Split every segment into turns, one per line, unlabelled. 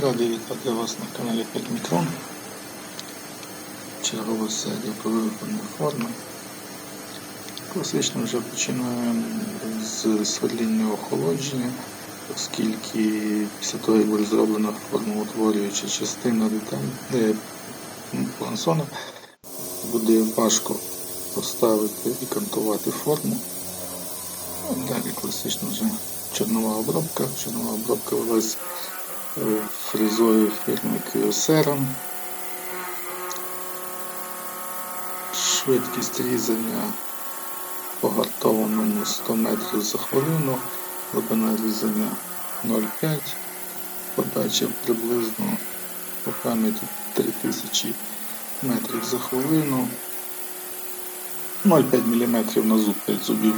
Радий вітати вас на каналі 5 Мікрон. Чергова серія про вироблення форми. Класично вже починаємо з сверління охолодження, оскільки після того, як буде зроблена формоутворююча частина деталь, де плансона, буде важко поставити і кантувати форму. Далі класично вже чорнова обробка. Чорнова обробка велась фрезою фірми Kyocera. Швидкість різання по гартованому 100 метрів за хвилину, глибина різання 0,5, подача приблизно по пам'яті 3000 метрів за хвилину, 0,5 мм на зуб 5 зубів.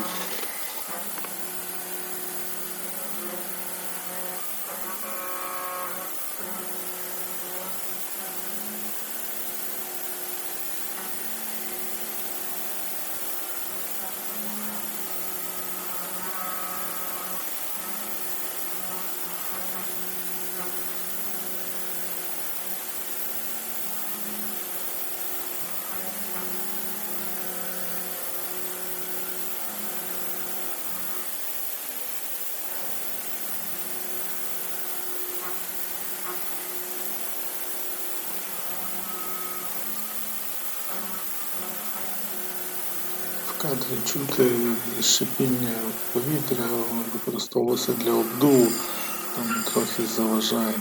Кадрі чути шипіння повітря, використовувалося для обдуву, там трохи заважає.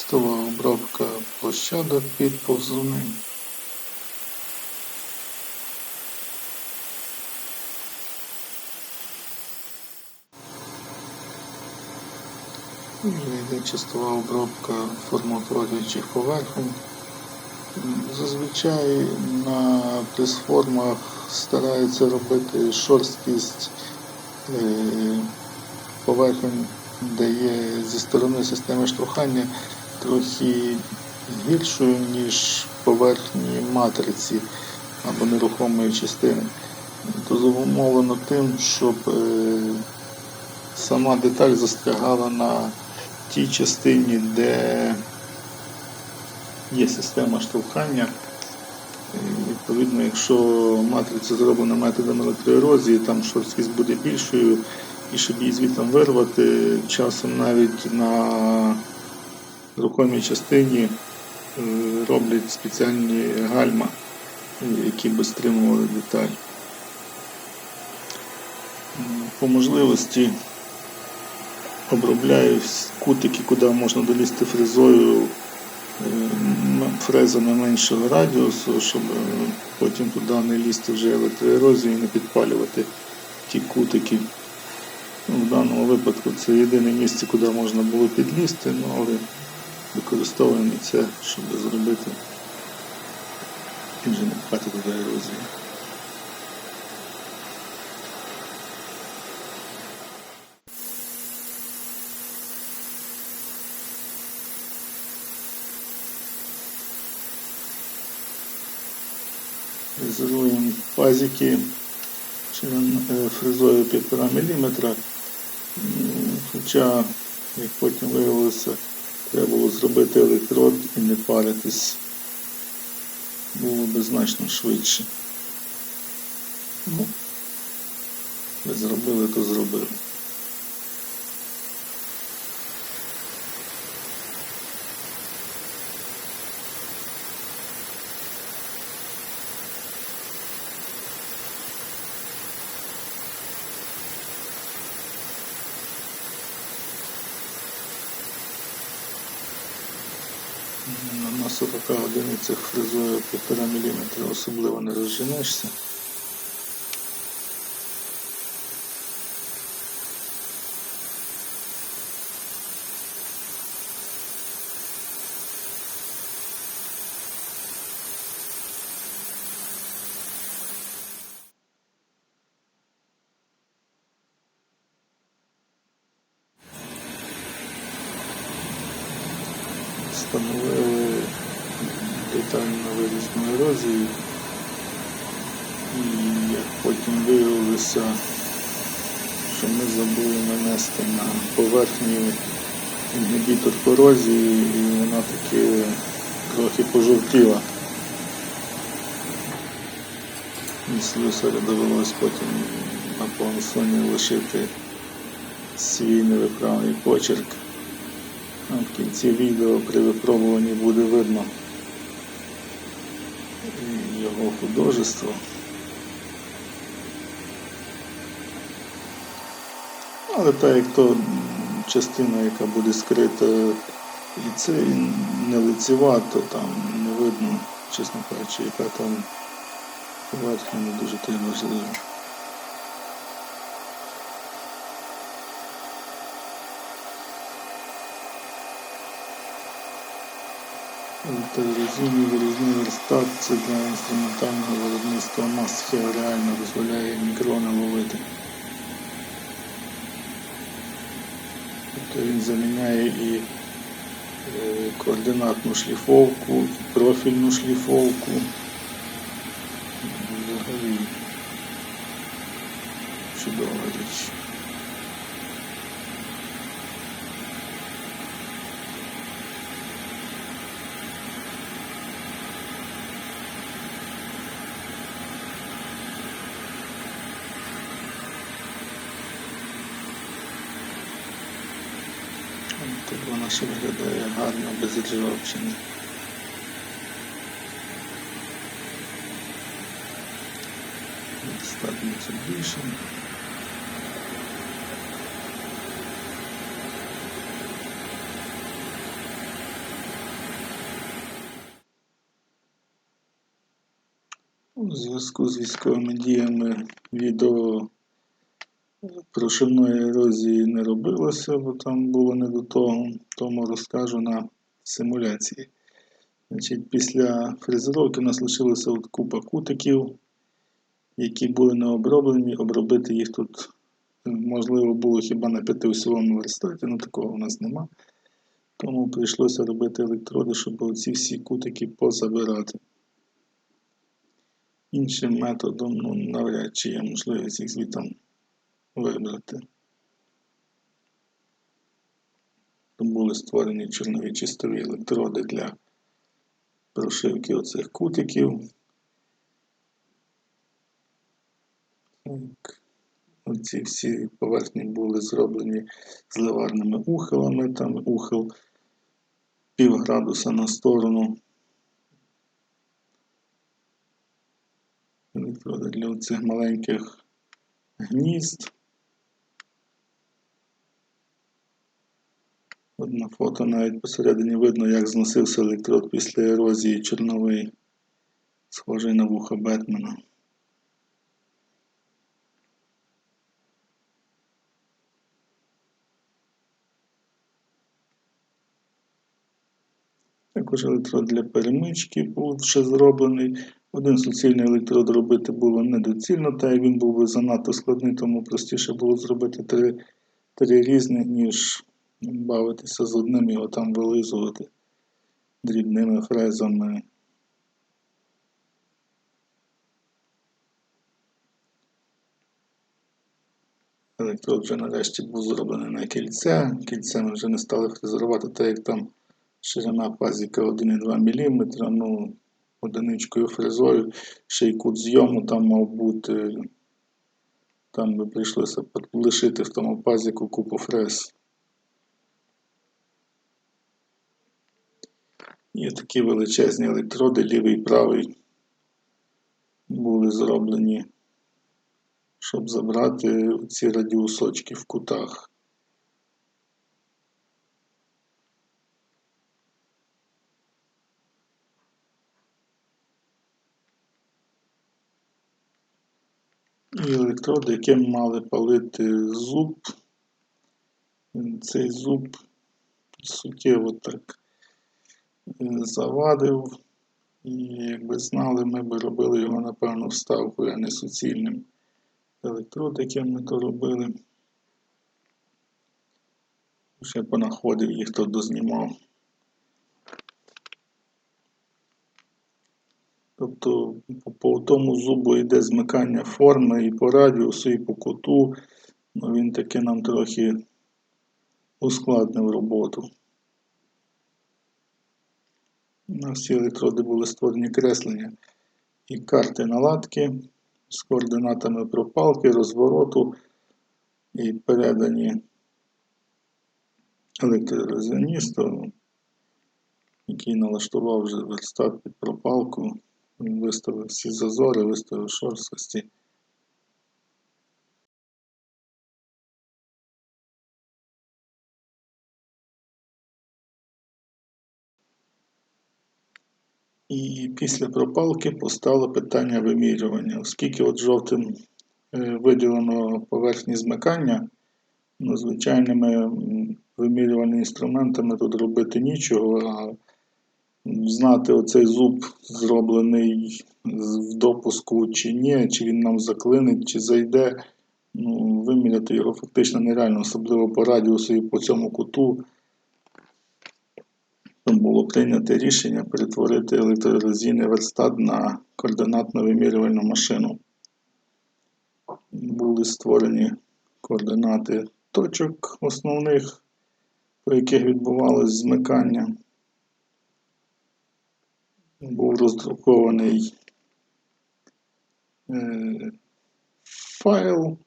Чистова обробка площадок під повзуни. Вже йде чистова обробка формоутворюючих поверхонь. Зазвичай на пресформах стараються робити шорсткість е, поверхонь, де є зі сторони системи штовхання трохи гіршою, ніж поверхні матриці або нерухомої частини. То зумовлено тим, щоб е, сама деталь застрягала на тій частині, де є система штовхання. Відповідно, якщо матриця зроблена методом електроерозії, там шорсткість буде більшою, і щоб її звідти вирвати, часом навіть на рухомій частині е, роблять спеціальні гальма, які би стримували деталь. По можливості обробляю кутики, куди можна долізти фрезою е, м- фрезами меншого радіусу, щоб е, потім туди не лізти вже електроерозію і не підпалювати ті кутики. Ну, В даному випадку це єдине місце, куди можна було підлізти, ну, але використовуємо це, щоб зробити і вже не пхати туди ерозію. Фрезеруємо пазики е, фрезою 1,5 мм. Хоча, як потім виявилося, треба було зробити електрод і не паритись. Було би значно швидше. Ну, ви зробили, то зробили. на 40 одиницях фрезою 1,5 мм особливо не розженешся. Встановили детальну вирізну ерозію. І як потім виявилося, що ми забули нанести на поверхню інгібітор корозії, і вона таки трохи пожовтіла. І слюсарю довелось потім на пансоні лишити свій невиправний почерк. В кінці відео при випробуванні буде видно його художество. Але так як то частина, яка буде скрита і це не лицева, там не видно, чесно кажучи, яка там поверхня не дуже та й важлива. Телевізійний вирізний верстат це для інструментального виробництва маски реально дозволяє мікрони ловити. Тобто він заміняє і е, координатну шліфовку, і профільну шліфовку. Тут вона ще виглядає гарно без ржавчини. Достатньо це більше. У зв'язку з військовими діями відео Прошивної ерозії не робилося, бо там було не до того, тому розкажу на симуляції. Значить, Після фрезеровки у нас лишилася от купа кутиків, які були не оброблені. Обробити їх тут можливо було хіба на п'ятиосьовому верстаті, але такого у нас нема. Тому прийшлося робити електроди, щоб ці всі кутики позабирати. Іншим методом ну, навряд чи є можливість їх звітом вибрати. Були створені чорнові чистові електроди для прошивки оцих кутиків. Так. Оці всі поверхні були зроблені зливарними ухилами, там ухил пів градуса на сторону. Електроди для цих маленьких гнізд. На фото навіть посередині видно, як зносився електрод після ерозії чорновий, схожий на вуха Бетмена. Також електрод для перемички був ще зроблений. Один суцільний електрод робити було недоцільно, так як він був би занадто складний, тому простіше було зробити три, три різних, ніж бавитися з одним його там вилизувати дрібними фрезами. Електрод вже нарешті був зроблений на кільце. Кільце ми вже не стали фрезерувати, так як там ширина пазіка 1,2 мм. Ну, одиничкою фрезою, ще й кут зйому там мав бути. Там би прийшлося лишити в тому пазіку купу фрез. І такі величезні електроди, лівий і правий, були зроблені, щоб забрати ці радіусочки в кутах. І електроди, яким мали палити зуб. Цей зуб суттєво так завадив. І якби знали, ми б робили його, напевно, вставкою, а не суцільним електрод, яким ми то робили. Ще понаходив їх, то дознімав. Тобто по тому зубу йде змикання форми і по радіусу, і по куту, Ну, він таки нам трохи ускладнив роботу. На всі електроди були створені креслення і карти наладки з координатами пропалки, розвороту і передані електрорезоністу, який налаштував вже верстат під пропалку, він виставив всі зазори, виставив шорсткості. І після пропалки постало питання вимірювання, оскільки от жовтим е, виділено поверхні змикання, ну, звичайними вимірювальними інструментами тут робити нічого, а знати оцей зуб зроблений в допуску чи ні, чи він нам заклинить, чи зайде. Ну, виміряти його фактично нереально, особливо по радіусу і по цьому куту. Було прийнято рішення перетворити електрорезійний верстат на координатно вимірювальну машину. Були створені координати точок основних, по яких відбувалось змикання. Був роздрукований е, файл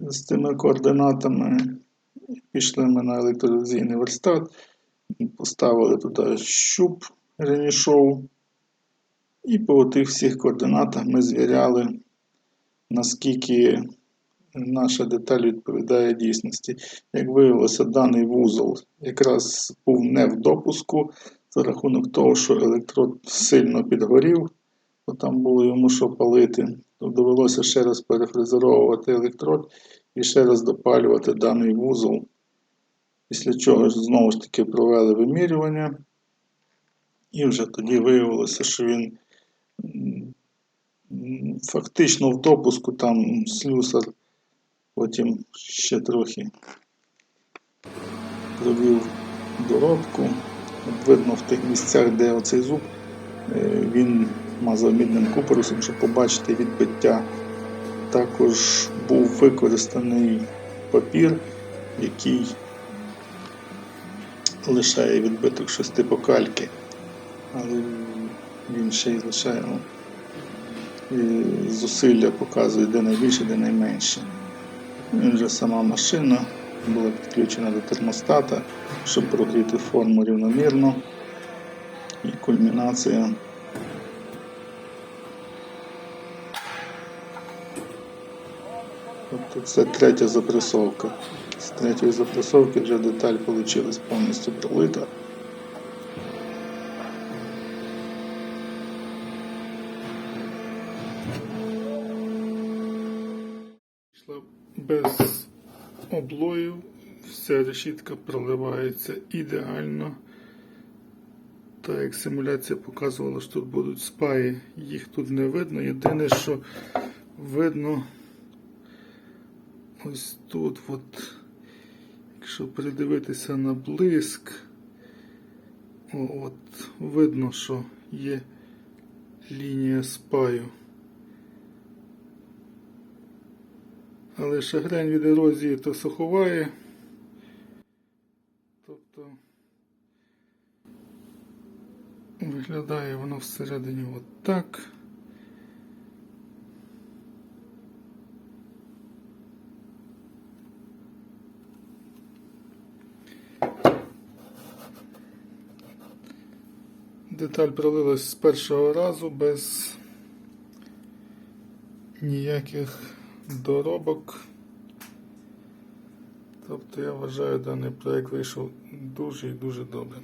з цими координатами. Пішли ми на електролізійний верстат, поставили туди щуп Ренішоу. І по тих всіх координатах ми звіряли, наскільки наша деталь відповідає дійсності. Як виявилося, даний вузол якраз був не в допуску за рахунок того, що електрод сильно підгорів, бо там було йому що палити. То довелося ще раз перефрезеровувати електрод і ще раз допалювати даний вузол. Після чого знову ж таки провели вимірювання. І вже тоді виявилося, що він фактично в допуску там слюсар потім ще трохи провів доробку. Видно в тих місцях, де оцей зуб, е, він мазав мідним купорусом, щоб побачити відбиття. Також був використаний папір, який лишає відбиток щось покальки, кальки, але він ще й лишає ну, і зусилля показує, де найбільше, де найменше. Він вже сама машина була підключена до термостата, щоб прогріти форму рівномірно. І кульмінація. Тобто це третя запресовка. З третьої запресовки вже деталь вийшла повністю пролита. Без облоїв, вся решітка проливається ідеально. Так як симуляція показувала, що тут будуть спаї, їх тут не видно. Єдине, що видно ось тут, от, якщо придивитися на блиск, от, видно, що є лінія спаю. Але шагрень від ерозії то суховає. Тобто виглядає воно всередині от так. Деталь пролилась з першого разу без ніяких доробок. Тобто я вважаю, даний проект вийшов дуже і дуже добре.